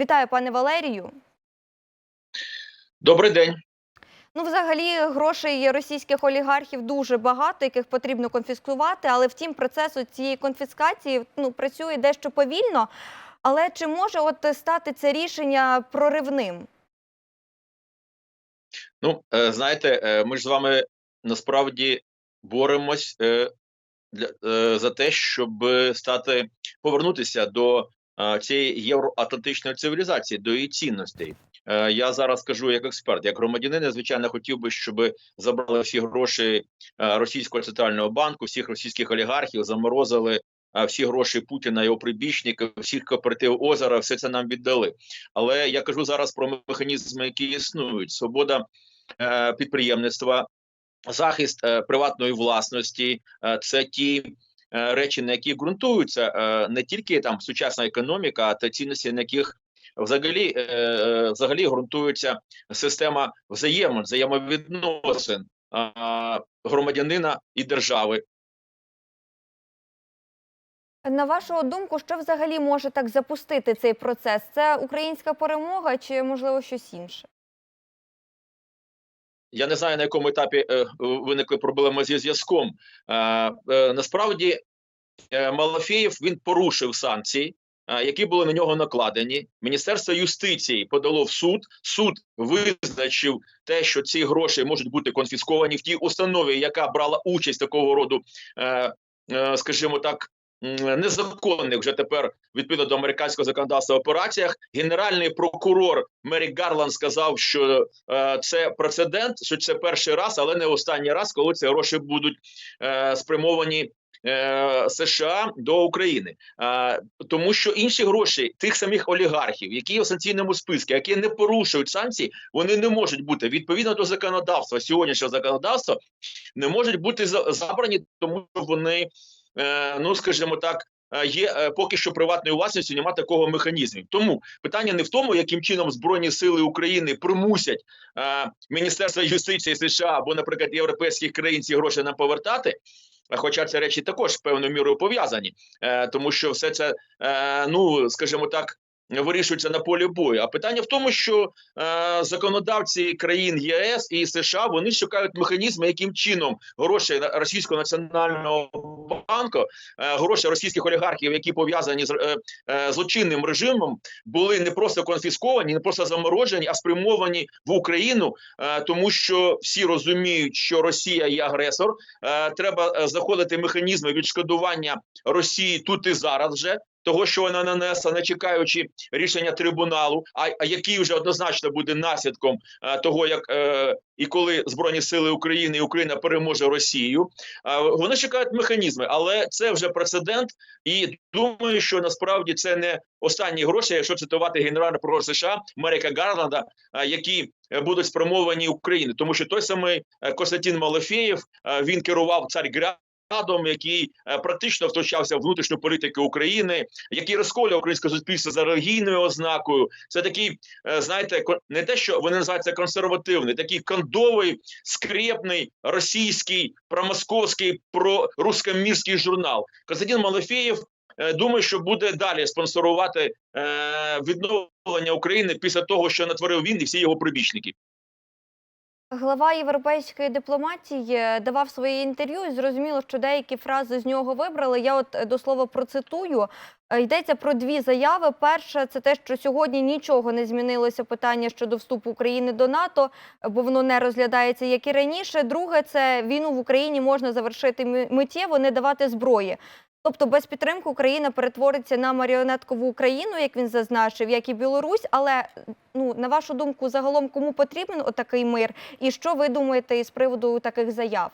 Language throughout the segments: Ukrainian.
Вітаю, пане Валерію. Добрий день. Ну, взагалі, грошей російських олігархів дуже багато, яких потрібно конфіскувати. Але втім, процес цієї конфіскації ну, працює дещо повільно. Але чи може от стати це рішення проривним? Ну, е, знаєте, е, ми ж з вами насправді боремось е, для, за те, щоб стати повернутися до цієї євроатлантичної цивілізації, до її цінностей. Е, Я зараз кажу як експерт, як громадянин, я звичайно хотів би, щоб забрали всі гроші е, російського центрального банку, всіх російських олігархів, заморозили е, всі гроші Путіна, його прибічників, всіх кооператив озера, все це нам віддали. Але я кажу зараз про механізми, які існують: свобода е, підприємництва, захист е, приватної власності е, це ті е, речі, на які ґрунтуються е, не тільки там сучасна економіка, а та цінності, на яких взагалі, е, е, взагалі ґрунтується система взаємин, взаємовідносин е, громадянина і держави. На вашу думку, що взагалі може так запустити цей процес? Це українська перемога чи можливо щось інше? Я не знаю на якому етапі е, виникли проблеми зі зв'язком. Е, е, насправді Малафєєв він порушив санкції, які були на нього накладені. Міністерство юстиції подало в суд. Суд визначив те, що ці гроші можуть бути конфісковані в тій установі, яка брала участь такого роду, скажімо так. Незаконних вже тепер відповідно до американського законодавства операціях. Генеральний прокурор Мері Гарланд сказав, що е, це прецедент, що це перший раз, але не останній раз, коли ці гроші будуть е, спрямовані е, США до України, е, тому що інші гроші тих самих олігархів, які в санкційному списку, які не порушують санкції, вони не можуть бути відповідно до законодавства сьогоднішнього законодавства, не можуть бути забрані, тому що вони, ну скажімо так. е, Є е, поки що приватною власністю, немає такого механізму. Тому питання не в тому, яким чином збройні сили України примусять е, Міністерство юстиції США або, наприклад, європейських країн ці гроші нам повертати. Хоча ці речі також певною мірою пов'язані, е, тому що все це, е, ну скажімо так, вирішується на полі бою. А питання в тому, що е, законодавці країн ЄС і США вони шукають механізми, яким чином гроші російського національного банку, е, гроші російських олігархів, які пов'язані з е, е, злочинним режимом, були не просто конфісковані, не просто заморожені, а спрямовані в Україну, е, тому що всі розуміють, що Росія є агресор. Е, треба е, знаходити механізми відшкодування Росії тут і зараз вже. Того, що вона нанесла, не чекаючи рішення трибуналу, а, а який вже однозначно буде наслідком е, того, як е, і коли збройні сили України і Україна переможе Росію, е, вони чекають механізми, але це вже прецедент. І думаю, що насправді це не останні гроші, якщо цитувати генерального прокурора США Мерика Гарланда, е, які будуть спрямовані Україні, тому що той самий Костянтин Малафєєв е, він керував царь Радом, який е, практично втручався в внутрішню політику України, який розколював українське суспільство за релігійною ознакою. Це такий, е, знаєте, не те, що вони називаються консервативний, такий кондовий, скрепний російський, промосковський, прорускомірський журнал. Константин Малафєєв. е, Думаю, що буде далі спонсорувати відновлення України після того, що натворив він і всі його прибічники. Глава європейської дипломатії е, давав своє інтерв'ю, і зрозуміло, що деякі фрази з нього вибрали. Я от е, до слова процитую. Е, Йдеться про дві заяви. Перша це те, що сьогодні нічого не змінилося питання щодо вступу України до НАТО, бо воно не розглядається як і раніше. Друге, це війну в Україні можна завершити миттєво, не давати зброї. Тобто без підтримки Україна перетвориться на маріонеткову Україну, як він зазначив, як і Білорусь. Але ну на вашу думку, загалом кому потрібен отакий мир? І що ви думаєте із приводу таких заяв?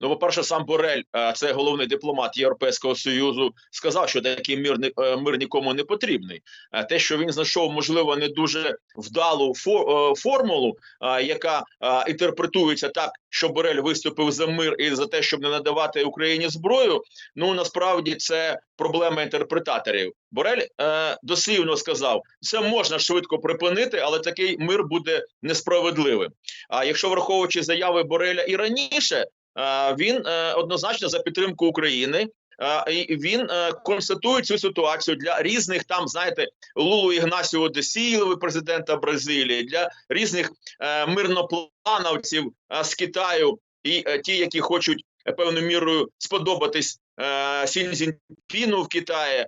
Ну, по-перше, сам Борель, е, це головний дипломат Європейського союзу, сказав, що такий мир е, мир нікому не потрібний. Е, Те, що він знайшов, можливо, не дуже вдалу фо- формулу, яка інтерпретується так, що Борель виступив за мир і за те, щоб не надавати Україні зброю. Ну насправді це проблема інтерпретаторів. Борель дослівно сказав, це можна швидко припинити, але такий мир буде несправедливим. А якщо враховуючи заяви Бореля і раніше. Е, Він е, однозначно за підтримку України, е, і він констатує цю ситуацію для різних там, знаєте, Лулу Ігнасіо де Сілови, президента Бразилії, для різних мирноплановців з Китаю і ті, які хочуть певною мірою сподобатись Сі Цзіньпіну в Китаї.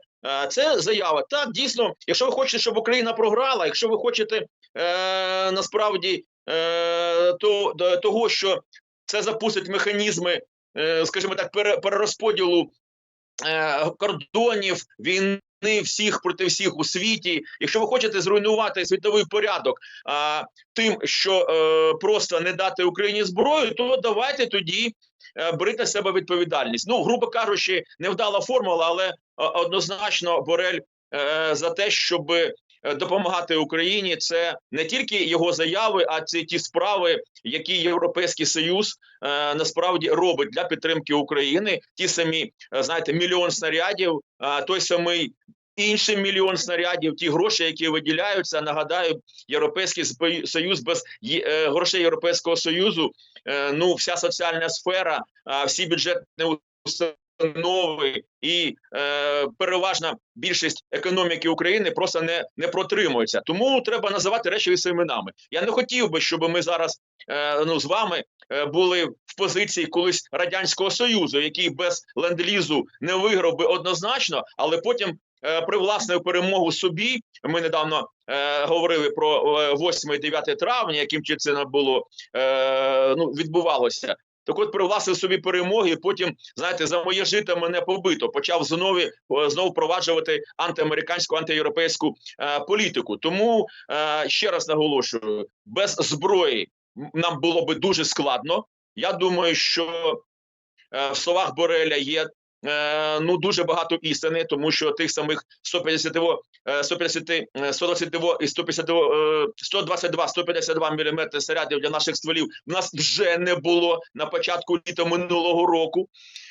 Це заява. Так, дійсно, якщо ви хочете, щоб Україна програла, якщо ви хочете насправді то, того, що це запустить механізми, е, скажімо так, перерозподілу е, кордонів, війни всіх проти всіх у світі. Якщо ви хочете зруйнувати світовий порядок а, тим, що е, просто не дати Україні зброю, то давайте тоді е, беріть себе відповідальність. Ну, грубо кажучи, невдала формула, але однозначно Борель за те, щоб допомагати Україні, це не тільки його заяви, а це ті справи, які Європейський Союз е, насправді робить для підтримки України. Ті самі е, знаєте, мільйон снарядів, е, той самий. Інший мільйон снарядів, ті гроші, які виділяються, нагадаю, Європейський Союз без е, грошей Європейського Союзу, е, ну вся соціальна сфера, всі бюджетні установи і е, переважна більшість економіки України просто не, не протримується. Тому треба називати речі своїми іменами. Я не хотів би, щоб ми зараз е, ну з вами е, були в позиції колись радянського союзу, який без ленд-лізу не виграв би однозначно, але потім. е, Привласнив перемогу собі. Ми недавно е, говорили про е, 8-9 травня, яким чи це було е, ну, відбувалося. Так от привласнив собі перемоги, потім, знаєте, за моє життя мене побито. Почав знову знову впроваджувати антиамериканську, антиєвропейську е, політику. Тому е, ще раз наголошую: без зброї нам було би дуже складно. Я думаю, що е, в словах Бореля є. Е, Ну, дуже багато істини, тому що тих самих 150, е, 150, е, 122 і 150, е, 122, 152 мм снарядів для наших стволів в нас вже не було на початку літа минулого року.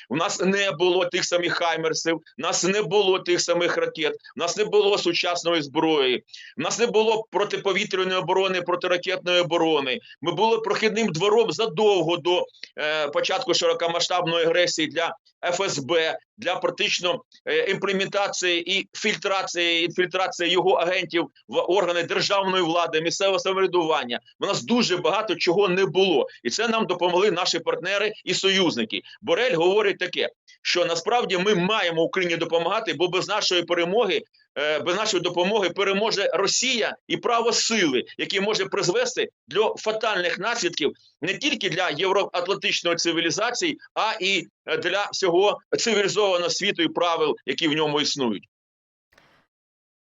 У нас не було тих самих хаймерсів, у нас не було тих самих ракет, у нас не було сучасної зброї, у нас не було протиповітряної оборони, протиракетної оборони. Ми були прохідним двором задовго до е, початку широкомасштабної агресії для ФСБ, для практично е, імплементації і фільтрації інфільтрації його агентів в органи державної влади, місцевого самоврядування. У нас дуже багато чого не було, і це нам допомогли наші партнери і союзники. Борель говорить таке, що насправді ми маємо Україні допомагати, бо без нашої перемоги. Е, Без нашої допомоги переможе Росія і право сили, яке може призвести до фатальних наслідків не тільки для євроатлантичної цивілізації, а і для всього цивілізованого світу і правил, які в ньому існують.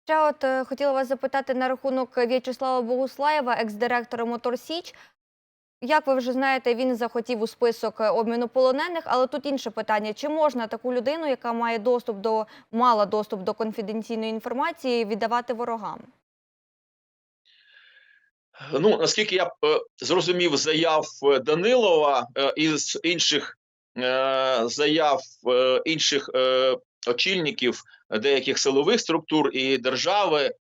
Ще от е, хотіла вас запитати на рахунок В'ячеслава Богуслаєва, екс-директора Мотор Січ. Як ви вже знаєте, він захотів у список е, обміну полонених, але тут інше питання: чи можна таку людину, яка має доступ до мала доступ до конфіденційної інформації, віддавати ворогам? Ну наскільки я е, зрозумів заяв е, Данилова із інших заяв інших очільників деяких силових структур і держави,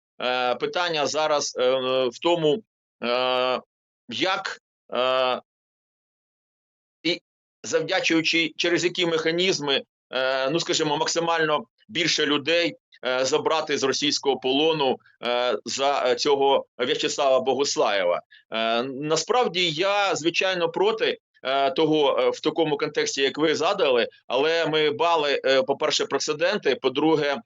питання зараз в тому, як е, і завдячуючи через які механізми, е, ну скажімо, максимально більше людей е, забрати з російського полону за цього В'ячеслава Богуслаєва. Е, Насправді я звичайно проти. Того в такому контексті, як ви задали, але ми бали, е, по-перше, прецеденти. По-друге,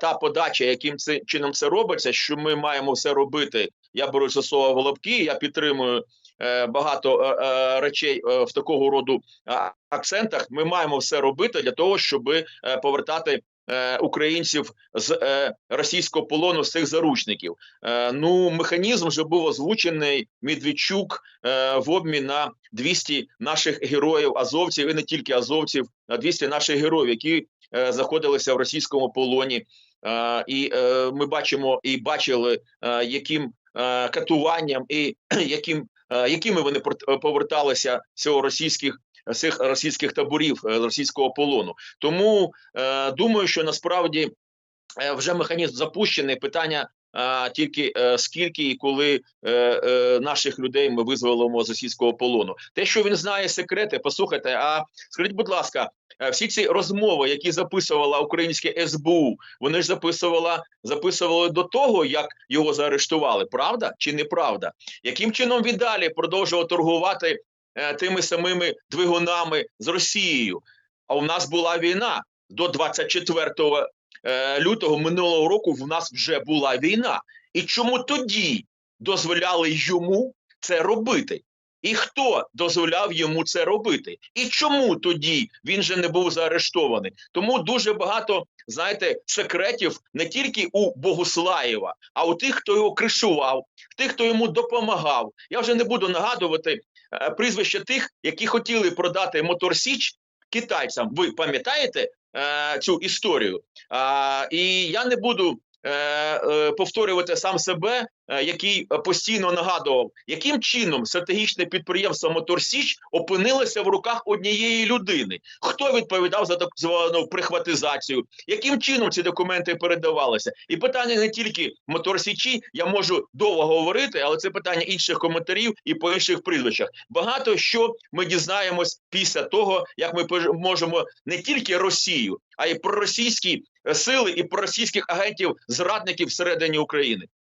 та подача, яким це чином це робиться, що ми маємо все робити. Я беру це слово в лапки, я підтримую багато е, е, речей е, в такого роду акцентах. Ми маємо все робити для того, щоб е, повертати е, українців з е, російського полону з цих заручників. Е, ну, механізм вже був озвучений Медведчук е, в обмін на 200 наших героїв азовців і не тільки азовців, а 200 наших героїв, які е, знаходилися в російському полоні. Е, і е, ми бачимо і бачили, е, яким е, катуванням і яким е, якими вони пор- поверталися з цього російських цих російських таборів е, російського полону. Тому е, думаю, що насправді е, вже механізм запущений. Питання а, тільки е, скільки і коли е, е, наших людей ми визволимо з російського полону. Те, що він знає секрети, послухайте. А скажіть, будь ласка, всі ці розмови, які записувала українське СБУ, вони ж записувала записували до того, як його заарештували. Правда чи неправда? Яким чином він далі продовжував торгувати тими самими двигунами з Росією? А у нас була війна до 24 е, лютого минулого року. В нас вже була війна. І чому тоді дозволяли йому це робити? І хто дозволяв йому це робити? І чому тоді він же не був заарештований? Тому дуже багато, знаєте, секретів не тільки у Богуслаєва, а у тих, хто його кришував, тих, хто йому допомагав. Я вже не буду нагадувати е, прізвища тих, які хотіли продати Мотор Січ китайцям. Ви пам'ятаєте е, цю історію? І я не буду е, е, повторювати сам себе, який е, постійно нагадував, яким чином стратегічне підприємство Мотор Січ опинилося в руках однієї людини. Хто відповідав за так звану прихватизацію? Яким чином ці документи передавалися? І питання не тільки Мотор Січі, я можу довго говорити, але це питання інших коментарів і по інших прізвищах. Багато що ми дізнаємось після того, як ми можемо не тільки Росію, а й про російські е, сили і про російських агентів зрадників всередині України.